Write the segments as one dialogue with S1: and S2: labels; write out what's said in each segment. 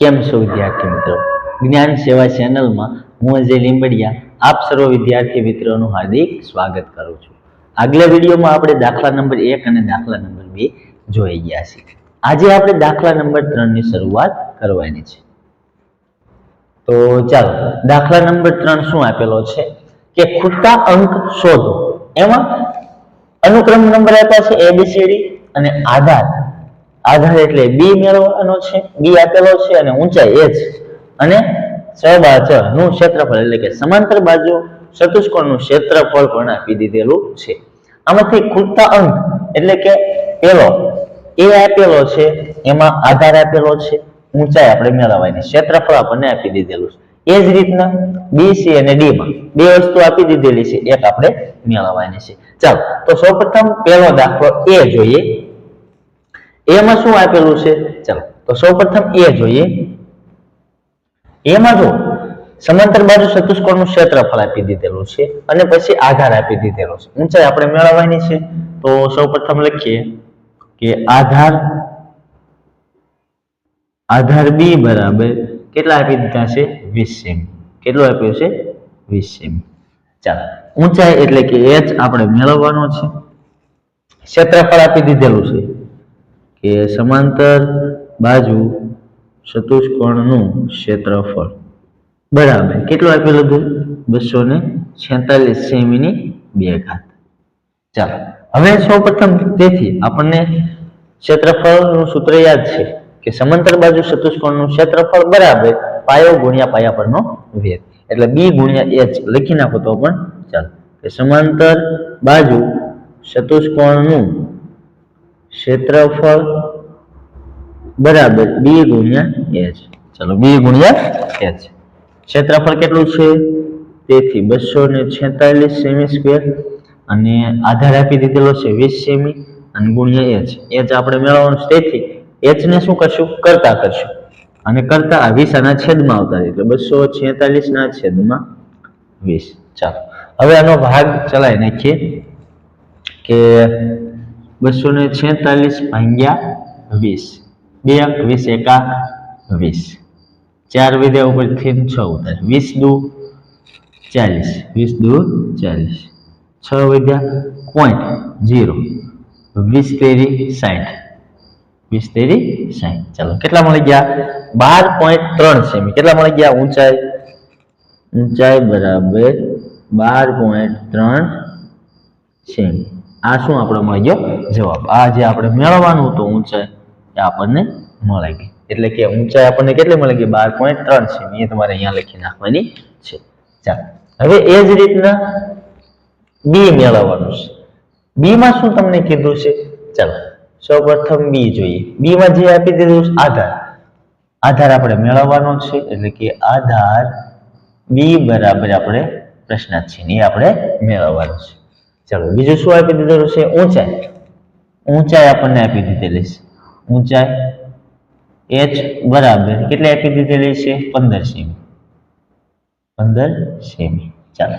S1: કેમ છો વિદ્યાર્થી મિત્રો? જ્ઞાન સેવા ચેનલમાં હું અજય લીંબડિયા, આપ સર્વ વિદ્યાર્થી મિત્રોનું હાર્દિક સ્વાગત કરું છું. આગલા વિડીયોમાં આપણે દાખલા નંબર એક અને દાખલા નંબર બે જોઈ ગયા છીએ. આજે આપણે દાખલા નંબર ત્રણની શરૂઆત કરવાની છે. તો ચાલો, દાખલા નંબર ત્રણ શું આપેલો છે? કે ખૂટતા અંક શોધો. એમાં અનુક્રમ નંબર આપ્યા છે એબીસીડી અને આધાર. આધાર એટલે બી મેળવવાનો છે બી આપેલો છે અને ઊંચાઈ એચ અને સબાચનું ક્ષેત્રફળ એટલે કે સમાંતર બાજુ ચતુષ્કોણનું ક્ષેત્રફળ પણ આપી દીધેલું છે. આમાંથી ખૂટતા અંક એટલે કે પેલો એ આપેલો છે, એમાં આધાર આપેલો છે, ઊંચાઈ આપણે મેળવવાની, ક્ષેત્રફળ આપણને આપી દીધેલું છે. એ જ રીતના બી સી અને ડી માં બે વસ્તુ આપી દીધેલી છે, એક આપણે મેળવવાની છે. ચાલો, તો સૌપ્રથમ પહેલો દાખલો એ જોઈએ. એમાં શું આપેલું છે? ચાલો, તો સૌપ્રથમ એ જોઈએ. એમાં જો સમાંતર બાજુ ચતુષ્કોણનું ક્ષેત્રફળ આપી દીધેલું છે અને પછી આધાર આપી દીધેલો છે. ઊંચાઈ આપણે મેળવવાની છે. તો સૌપ્રથમ લખીએ કે આધાર આધાર બી બરાબર કેટલા આપી દીધા છે? વીસ સેમી. કેટલું આપ્યું છે? વીસ સેમી. ચાલો, ઊંચાઈ એટલે કે એચ આપણે મેળવવાનો છે. ક્ષેત્રફળ આપી દીધેલું છે. કે સમાંતર બાજુ ચતુષ્કોણનું ક્ષેત્રફળ. બરાબર. કેટલું આપેલું હતું? બસો ને છેતાલીસ સેમીની બે ઘાત. ચાલો. હવે સૌપ્રથમ તેથી આપણને ક્ષેત્રફળનું સૂત્ર યાદ છે કે સમાંતર બાજુ ચતુષ્કોણનું ક્ષેત્રફળ બરાબર પાયો ગુણ્યા પાયા પરનો વેગ. એટલે બી ગુણ્યા એચ લખી નાખો તો પણ ચાલો. કે સમાંતર બાજુ ચતુષ્કોણનું ક્ષેત્રફળ બરાબર બી ગુણ્યા એચ ચલો, બી ગુણ્યા એચ ક્ષેત્રફળ કેટલું છે? તેથી બસો ને છેતાલીસ સેમી સ્ક્વેર અને આધાર આપી દીધેલો છે વીસ સેમી અને ગુણ્યા એચ એચ આપણે મેળવવાનું છે. તેથી એચ ને શું કરશું? કરતા કરશું. અને કરતા આ વીસ આના છેદમાં આવતા એટલે બસો છેતાલીસ ના છેદમાં વીસ. ચાલો. હવે આનો ભાગ ચલાવી નાખીએ કે બસો ને છેતાલીસ ભાગ્યા વીસ. બે અંક વીસ, એકા વીસ. ચાર વિદ્યા ઉપરથી છ ઉતાર. વીસ દુ ચાલીસ. વીસ દુ ચાલીસ. છ વિદ્યા પોઈન્ટ જીરો વીસ તેરી સાઠ વીસ તેરી સાઠ ચાલો, કેટલા મળી ગયા? બાર પોઈન્ટ ત્રણ સેમી. કેટલા મળી ગયા? ઊંચાઈ? ઊંચાઈ બરાબર બાર પોઈન્ટ ત્રણ સેમી. આ શું આપણે મળી? ગયો જવાબ. આ જે આપણે મેળવવાનું હતું ઊંચાઈ, એ આપણને મળી ગઈ. એટલે કે ઊંચાઈ આપણને કેટલી મળી ગઈ? બાર પોઈન્ટ ત્રણ સેમી એ તમારે અહીંયા લખી નાખવાની છે. ચાલો. હવે એ જ રીતના બી મેળવવાનું છે. બી માં શું તમને કીધું છે? ચાલો. સૌપ્રથમ બી જોઈએ. બી માં જે આપી દીધું છે? આધાર. આધાર આપણે મેળવવાનો છે. એટલે કે આધાર બી બરાબર આપણે પ્રશ્નાર્થ છે એ આપણે મેળવવાનો છે. ચાલો, બીજું શું આપી દીધેલું છે ઊંચાઈ. ઊંચાઈ આપણને આપી દીધેલી છે. ઊંચાઈ એચ બરાબર કેટલી આપી દીધેલી છે? પંદર સેમી. પંદર સેમી. ચાલો,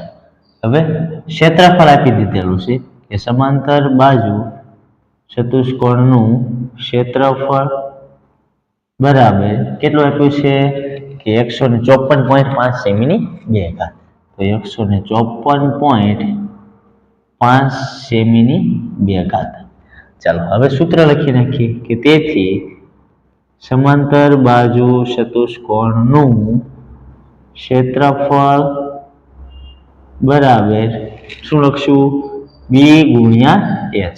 S1: હવે ક્ષેત્રફળ આપી દીધેલું છે કે સમાંતર બાજુ ચતુષ્કોણનું ક્ષેત્રફળ બરાબર કેટલું આપ્યું છે? કે એકસો ને ચોપન પોઈન્ટ પાંચ સેમીની બે ઘાત. તો એકસો ને ચોપન પોઈન્ટ પાંચ સેમીની બે ઘાત. ચાલો, હવે સૂત્ર લખી નાખીએ કે તેથી સમાંતર બાજુ ચતુષ્કોણનું ક્ષેત્રફળ બરાબર શું લખશું? બી ગુણ્યા એચ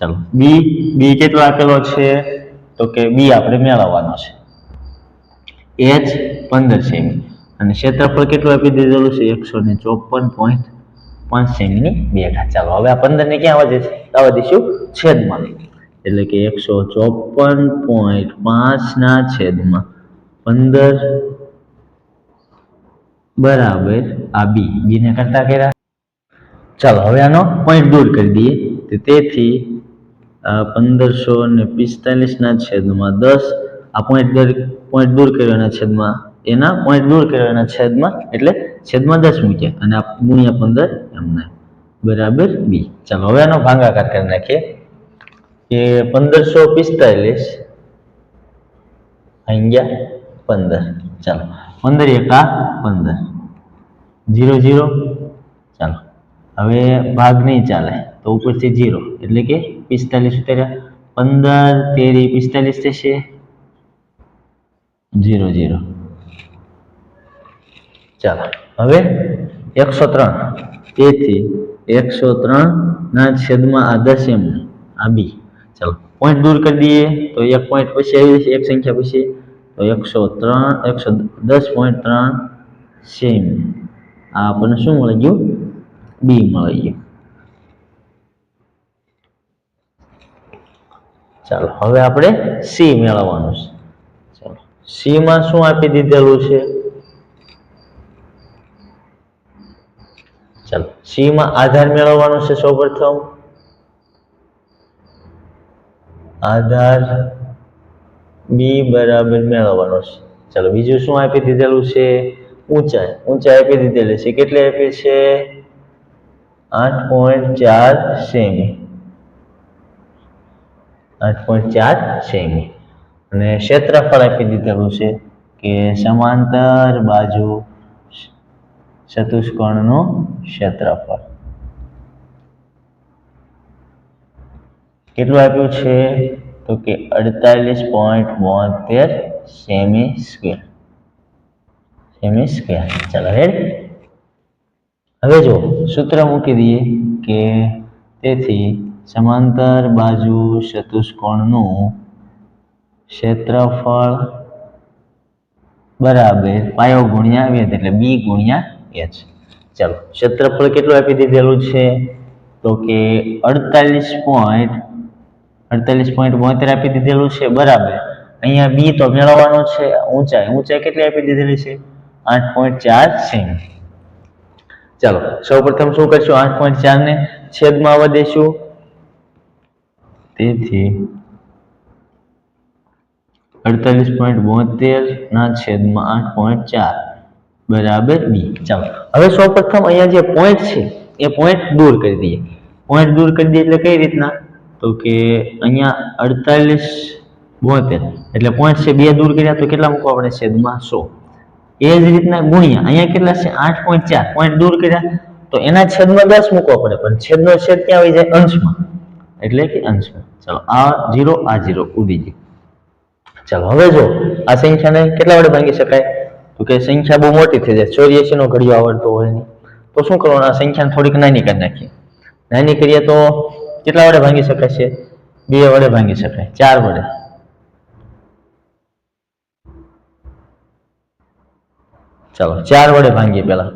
S1: ચાલો બી બી કેટલો આપેલો છે? તો કે બી આપણે મેળવવાનો છે. એચ પંદર સેમી. અને ક્ષેત્રફળ કેટલું આપી દીધેલું છે? એકસો ને ચોપન પોઈન્ટ પાંચ સેમીની બે ઘાત. ચાલો, હવે આ પંદર ને ક્યાં વધે છે? આવવા દઈશું છેદમાં એટલે કે એકસો ચોપન પોઈન્ટ પાંચ ના છેદમાં પંદર બરાબર આ બી. બી ને કરતા કર્યા ચાલો, હવે આનો પોઈન્ટ દૂર કરી દઈએ. તેથી પંદરસો ને પિસ્તાલીસ ના છેદમાં દસ. આ પોઈન્ટ પોઈન્ટ દૂર કર્યોના છેદમાં એના પોઈન્ટ દૂર કર્યાના છેદમાં, એટલે છેદમાં દસ મૂક્યા. અને આ ગુણ્યા પંદર એમને. બરાબર બી. ચાલો, હવે આનો ભાંગાકાર કરી નાખીએ. કે પંદરસો પિસ્તાલીસ અહીંયા પંદર. ચાલો, પંદર એકા પંદર. Zero zero. ચાલો, હવે ભાગ નહીં ચાલે. તો ઉપરથી જીરો. એટલે કે પિસ્તાલીસ ઉતાર્યા. પંદર તેરી પિસ્તાલીસ થશે. Zero zero. ચાલો, હવે એકસો ત્રણ. તેથી એકસો ત્રણ ના છેદમાં આ દસ એમ, આ બી. ચાલો પોઈન્ટ દૂર કરી દઈએ, તો એક પોઈન્ટ પછી આવી જશે, એક સંખ્યા પછી. તો એકસો ત્રણ, એકસો દસ પોઈન્ટ ત્રણ સેમ. આ આપણને શું મળી ગયું? બી મળી ગયું. ચાલો, હવે આપણે સી મેળવવાનું છે. ચાલો, સીમાં શું આપી દીધેલું છે? ચાલો સી માં આધાર મેળવવાનો છે સૌપ્રથમ? આધાર બી બરાબર મેળવવાનો છે. ચાલો બીજું શું આપી દીધેલું છે? ઊંચાઈ. ઊંચાઈ આપી દીધેલી છે. કેટલી આપી છે? આઠ પોઈન્ટ ચાર સેમી. આઠ પોઈન્ટ ચાર સેમી. અને ક્ષેત્રફળ આપી દીધેલું છે કે સમાંતર બાજુ ચતુષ્કોણનું ક્ષેત્રફળ. કેટલું આપ્યું છે? તો કે અડતાલીસ પોઈન્ટ બોતેર સેમી સ્ક્વેર સેમી સ્ક્વેર ચાલો હેડ હવે જો સૂત્ર મૂકી દઈએ કે તેથી સમાંતર બાજુ ચતુષ્કોણનું ક્ષેત્રફળ બરાબર પાયો ગુણ્યા વેધ એટલે બી ગુણ્યા એચ ચાલો, ક્ષેત્રફળ કેટલું આપી દીધેલું છે? તો કે અડતાલીસ પોઈન્ટ અડતાલીસ પોઈન્ટ બોતેર આપી દીધેલું છે, બરાબર. અહીંયા બી તો મેળવવાનો છે, ઊંચાઈ ઊંચાઈ કેટલી આપી દીધેલી છે? આઠ પોઈન્ટ ચાર સેમી ચાલો સૌપ્રથમ શું કરશું? આઠ પોઈન્ટ ચાર ને છેદમાં વધીશું. તેથી અડતાલીસ પોઈન્ટ બોતેર ના છેદમાં આઠ પોઈન્ટ ચાર. બરાબર બી. ચાલો. હવે સૌપ્રથમ અહીંયા જે પોઈન્ટ છે, એ પોઈન્ટ દૂર કરી દઈએ. પોઈન્ટ દૂર કરી દઈએ એટલે કઈ રીતના? તો કે અહીંયા અડતાલીસ બોતેર. એટલે પોઈન્ટ છે બે દૂર કર્યા તો કેટલા મૂકવા પડે છેદમાં સો. એ જ રીતના ગુણ્યા. અહીંયા કેટલા છે? આઠ પોઈન્ટ ચાર. પોઈન્ટ દૂર કર્યા તો એના છેદમાં દસ મૂકવા પડે. પણ છેદનો છેદ ક્યાં આવી જાય? અંશમાં. એટલે કે અંશમાં. ચાલો, આ જીરો આ જીરો ઉડી જાય ચાલો, હવે જો આ સંખ્યાને કેટલા વડે ભાંગી શકાય? તો કે સંખ્યા બહુ મોટી થઈ જાય. ચોર્યાસી નો ઘડિયો આવડતો હોય નહીં. તો શું કરવાનું? આ સંખ્યાને થોડીક નાની કરી નાખીએ. નાની કરીએ તો કેટલા વડે ભાંગી શકાય છે? બે વડે ભાંગી શકાય. ચાર વડે. ચાલો, ચાર વડે ભાંગીએ પેલા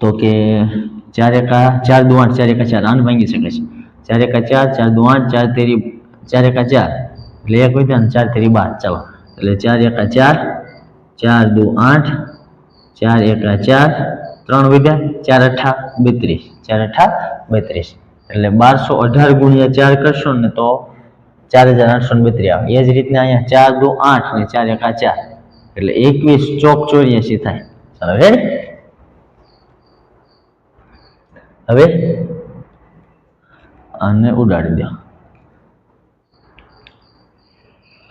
S1: તો કે ચાર એકા, ચાર દુ આઠ ચાર એકા ચાર. આઠ ભાંગી શકે છે. ચાર એકા ચાર ચાર દુ આઠ ચાર તેરી, ચાર એકા ચાર. એટલે એક વધ્યા ચાર તેરી બાર. ચાલો, એટલે ચાર એકા ચાર ચાર દુ આઠ, ચાર એકા ચાર, ત્રણ વધ્યા ચાર અઠા બત્રીસ, ચાર અઠા બત્રીસ. એટલે બારસો અઢાર ગુણ્યા ચાર કરશો ને તો ચાર હજાર આઠસો ને બત્રીસ આવે. એ જ રીતના અહીંયા ચાર દુ આઠ ને ચાર એકા ચાર. એટલે એકવીસ ચોક ચોર્યાસી થાય. ચાલો હવે? આને ઉડાડી દો.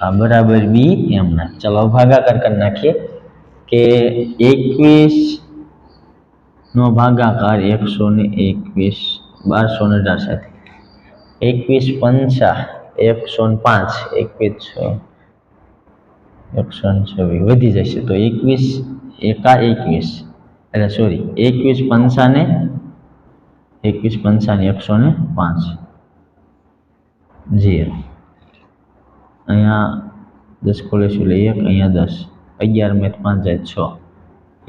S1: આ બરાબર બી એમના ચલો ભાગાકાર કરી નાખીએ કે એકવીસ નો ભાગાકાર એકસો ને એકવીસ, બારસો ને અઢાર સાથે એકવીસ પંચા, એકસો ને પાંચ, એકવીસ છ, એકસો ને છવ્વીસ, વધી જશે તો એકવીસ એકા એકવીસ. એટલે સોરી એકવીસ પંચાને એકવીસ પંચાને એકસો ને પાંચ. જીરો અહીંયા દસ ખોલીશું એટલે એક અહીંયા દસ. અગિયાર મેં પાંચ જાય છ.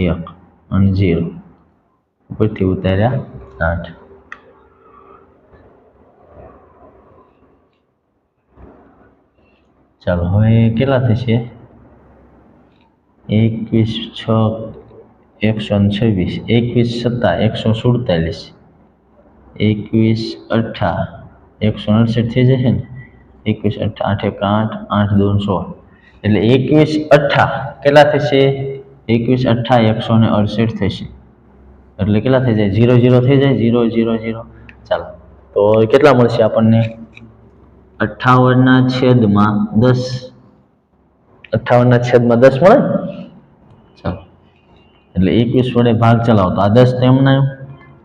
S1: એક અને જીરો ઉપરથી ઉતાર્યા આઠ. ચાલો, હવે કેટલા થશે? એકવીસ, છ, એકસો ને છવ્વીસ. એકવીસ સત્તા, એકસો સુડતાલીસ. એકવીસ અઠ્ઠા, એકસો અડસઠ થઈ જશે ને? એકવીસ, અઠ્ઠા, આઠ, એક, આઠ આઠ દો સોળ એટલે એકવીસ, અઠ્ઠા કેટલા થશે એકવીસ, અઠ્ઠા એકસો ને અડસઠ થશે. એટલે કેટલા થઈ જાય? ઝીરો ઝીરો થઈ જાય? Zero zero zero. ચાલો. તો કેટલા મળશે આપણને? અઠ્ઠાવનના છેદમાં દસ. અઠાવનના છેદમાં દસ મળે? ચાલો. એટલે એકવીસ વડે ભાગ ચલાવો. તો આ દસ તેમના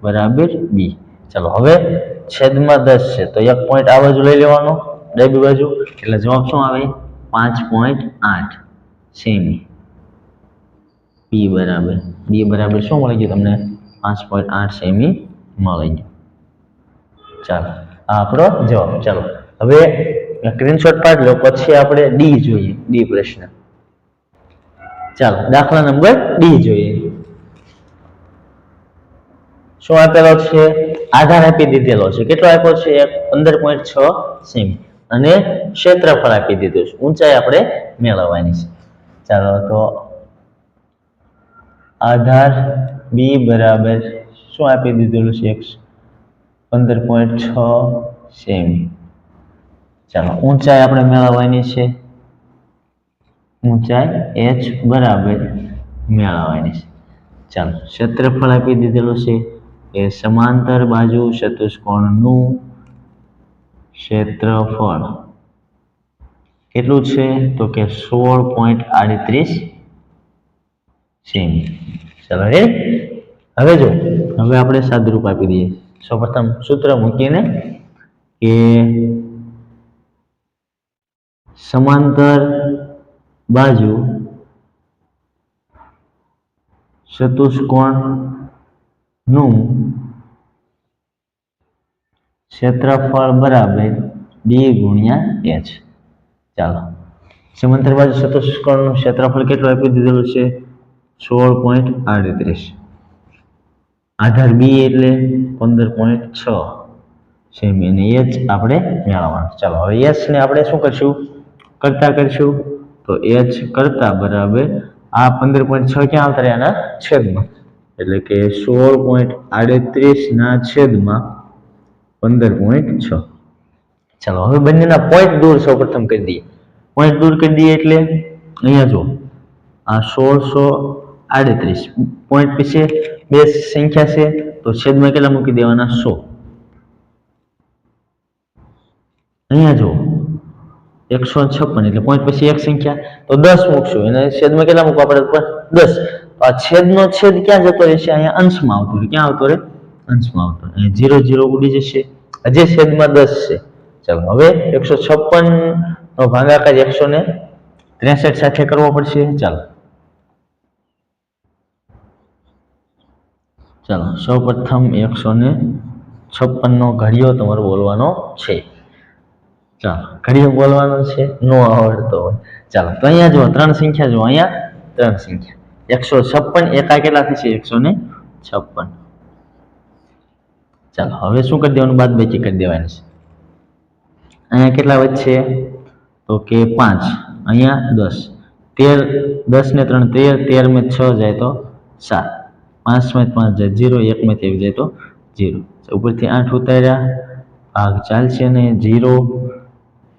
S1: બરાબર બી. ચાલો, હવે છેદમાં દસ છે. તો એક પોઈન્ટ આ બાજુ લઈ લેવાનો. ડાબી બાજુ, એટલે જવાબ શું આવે? પાંચ પોઈન્ટ આઠ. સેમી. બી બરાબર. બી બરાબર શું મળી ગયું તમને? પાંચ પોઈન્ટ આઠ સેમી મળી ગયું. ચાલો, આ આપણો જવાબ. ચાલો, હવે સ્ક્રીનશોટ પાડી લો, પછી આપણે ડી જોઈએ ડી પ્રશ્ન. ચાલો, દાખલા નંબર ડી જોઈએ. શું આપેલો છે? આધાર આપી દીધેલો છે. કેટલો આપ્યો છે? પંદર પોઈન્ટ છ સેમી. અને ક્ષેત્રફળ આપી દીધું છે. ઊંચાઈ આપણે મેળવવાની છે. ચાલો તો આધાર બી બરાબર શું આપી દીધેલું છે? એક પંદર પોઈન્ટ છ સેમી. ચાલો, ઊંચાઈ આપણે મેળવવાની છે. ઊંચાઈ એચ બરાબર મેળવવાની છે. ચાલો, ક્ષેત્રફળ આપી દીધેલું છે. એ સમાંતર બાજુ ચતુષ્કોણનું ક્ષેત્રફળ કેટલું છે? તો કે સોળ પોઈન્ટ આડત્રીસ સેમી. ચાલો એ હવે જો, હવે આપણે સાદુરૂપ આપી દઈએ. સૌપ્રથમ સૂત્ર મૂકીને કે સમાંતર બાજુ ચતુષ્કોણનું ક્ષેત્રફળ બરાબર બી ગુણ્યા એચ ચાલો. સમાંતર બાજુ ચતુષ્કોણનું ક્ષેત્રફળ કેટલું આપી દીધેલું છે? સોળ પોઈન્ટ આડત્રીસ. આધાર બી એટલે પંદર પોઈન્ટ છ. સેમી અને એચ આપણે મેળવવાનું. ચાલો, હવે એચને આપણે શું કરશું? કરતા કરશું. તો એચ કરતા બરાબર આ પંદર પોઈન્ટ છ ક્યાં આવતા રહ્યા? આના છેદમાં. એટલે કે સોળ પોઈન્ટ આડત્રીસના છેદમાં પંદર પોઈન્ટ છ. ચાલો, હવે બંનેના પોઈન્ટ દૂર સૌપ્રથમ કરી દઈએ. પોઈન્ટ દૂર કરી દઈએ એટલે અહીંયા જો આ સોળસો આડત્રીસ. પોઈન્ટ પછી બે સંખ્યા છે, તો છેદમાં કેટલા મૂકી દેવાના? સો. અહીંયા જો એકસો છપ્પન, એટલે પોઈન્ટ પછી એક સંખ્યા. તો દસ મૂકશું. એને છેદમાં કેટલા મૂકવા પડે? દસ. આ છેદનો છેદ ક્યાં જતો રહેશે? અહીંયા અંશમાં આવતો રહે ક્યાં આવતો રહે? અંશમાં આવતો. અહીંયા જીરો જીરો ઉડી જશે. હજે છેદમાં દસ છે. ચાલો, હવે એકસો છપ્પન નો ભાગાકાર એકસો ને ત્રેસઠ સાથે કરવો પડશે. ચાલો. ચાલો સૌ પ્રથમ એકસો ને છપ્પનનો ઘડિયો તમારો બોલવાનો છે. ચાલો, ઘડિયો બોલવાનો છે. નો આવડતો હોય. ચાલો, તો અહીંયા જુઓ, ત્રણ સંખ્યા જુઓ. અહીંયા ત્રણ સંખ્યા. એકસો છપ્પન એકા કેટલા થશે એકસો ને છપ્પન. ચાલો, હવે શું કરી દેવાનું? બાદ બેચી કરી દેવાની છે. અહીંયા કેટલા વચ્ચે તો કે પાંચ. અહીંયા દસ. તેર, દસ ને ત્રણ તેર તેર મેં છ જાય તો સાત. પાંચમાં પાંચ જાય જીરો એકમાં એક જાય તો જીરો ઉપરથી આઠ ઉતાર્યા. ભાગ ચાલશે ને જીરો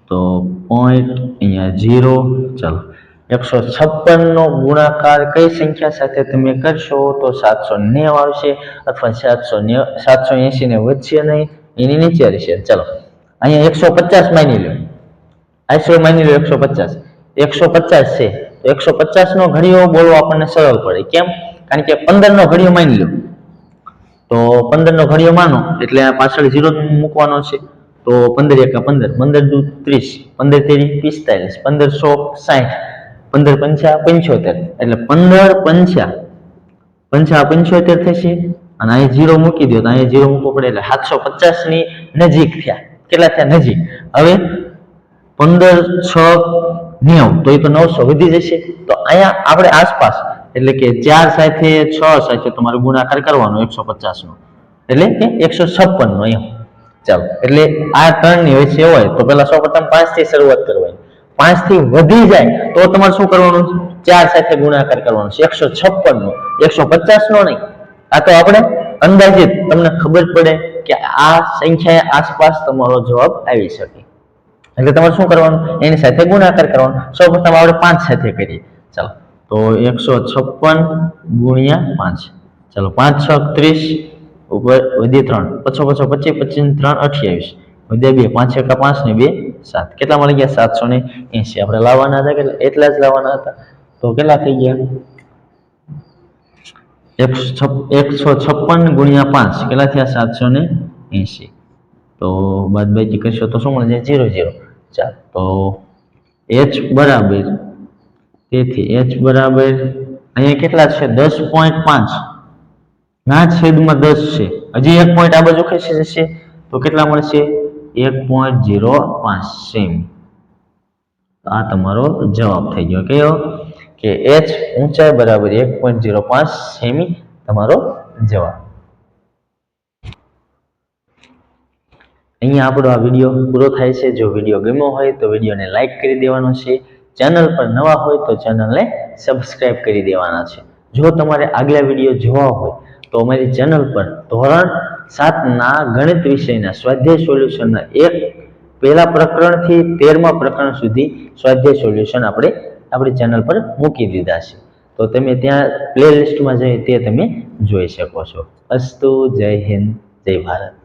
S1: તો પોઈન્ટ અહીંયા જીરો ચાલો. એકસો છપ્પનનો ગુણાકાર કઈ સંખ્યા સાથે તમે કરશો તો સાતસો નેવ આવશે અથવા સાતસો ને સાતસો એંશીને વધશે નહીં. એની નીચે રહેશે. ચાલો, અહીંયા એકસો પચાસ માની લો આઈસો માની લો એકસો પચાસ? એકસો પચાસ છે. તો એકસો પચાસ નો ઘડીઓ બોલવો આપણને સરળ પડે. કેમ? કારણ કે પંદર નો ઘડીઓ માની લો તો પંદર નો ઘડીઓ માનો, એટલે પાછળ ઝીરો મૂકવાનો છે. તો પંદર એકા પંદર પંદર દુ ત્રીસ, પંદર તેરી પિસ્તાલીસ, પંદર સો સાઠ. પંદર પંચા પંચોતેર. એટલે પંદર પંચા. પંચા પંચોતેર થશે અને અહીં જીરો મૂકી દો તો અહીંયા જીરો મૂકવો પડે એટલે સાતસો પચાસની નજીક થયા. કેટલા થયા? નજીક. હવે પંદર છ નેવું. તો એ તો નવસો વધી જશે. તો અહીંયા આપણે આસપાસ, એટલે કે ચાર સાથે છ સાથે તમારે ગુણાકાર કરવાનો, એકસો પચાસ નો એટલે કે એકસો છપ્પન નો એમ ચાલો. એટલે આ ત્રણની વચ્ચે હોય તો પેલા સૌ પ્રથમ પાંચથી શરૂઆત કરવાની પાંચથી વધી જાય, તો તમારે શું કરવાનું છે? ચાર સાથે ગુણાકાર કરવાનો છે. એકસો છપ્પન નો એકસો પચાસ નો નહીં. આ તો આપણે અંદાજિત તમને ખબર પડે કે આ સંખ્યાએ આસપાસ તમારો જવાબ આવી શકે. એટલે તમારે શું કરવાનું? એની સાથે ગુણાકાર કરવાનો. સૌ પ્રથમ આપણે પાંચ સાથે કરીએ. ચાલો, તો એકસો છપ્પન ગુણ્યા પાંચ. ચાલો, પાંચ, છ, ત્રીસ, ઉપર વધી ત્રણ. પછો પછો, પચીસ પચીસ, ત્રણ, અઠ્યાવીસ. વધ્યા બે પાંચ, એકા, પાંચ ને બે, સાત. કેટલા મળી ગયા? સાતસો ને એસી આપણે લાવવાના હતા કેટલા? એટલા જ લાવવાના હતા. તો કેટલા થઈ ગયા? એકસો છપ- એકસો છપ્પન ગુણ્યા પાંચ. કેટલા થયા? સાતસો ને એસી તો બાદબાકી કરશો તો શું મળી જાય ઝીરો ઝીરો ચાલ. તો એચ બરાબર. તેથી એચ બરાબર અહીંયા કેટલા છે? દસ પોઈન્ટ પાંચ. ના છેદમાં દસ છે. હજી એક પોઈન્ટ આ બાજુ ખસી જશે. તો કેટલા મળશે? એક પોઈન્ટ ઝીરો પાંચ સેમી. આ તમારો જવાબ થઈ ગયો. કયો કે એચ ઊંચાઈ બરાબર એક પોઈન્ટ ઝીરો પાંચ સેમી તમારો જવાબ. અહીંયા આપણો આ વીડિયો પૂરો થાય છે. જો વીડિયો ગમ્યો હોય તો વિડીયોને લાઇક કરી દેવાનો છે. ચેનલ પર નવા હોય તો ચેનલને સબસ્ક્રાઇબ કરી દેવાના છે. જો તમારે આગલા વીડિયો જોવા હોય તો અમારી ચેનલ પર ધોરણ સાતના ગણિત વિષયના સ્વાધ્યાય સોલ્યુશનના એક પહેલા પ્રકરણથી તેરમા પ્રકરણ સુધી સ્વાધ્યાય સોલ્યુશન આપણે આપણી ચેનલ પર મૂકી દીધા છે. તો તમે ત્યાં પ્લે લિસ્ટમાં જઈ તે તમે જોઈ શકો છો. અસ્તુ, જય હિન્દ, જય ભારત.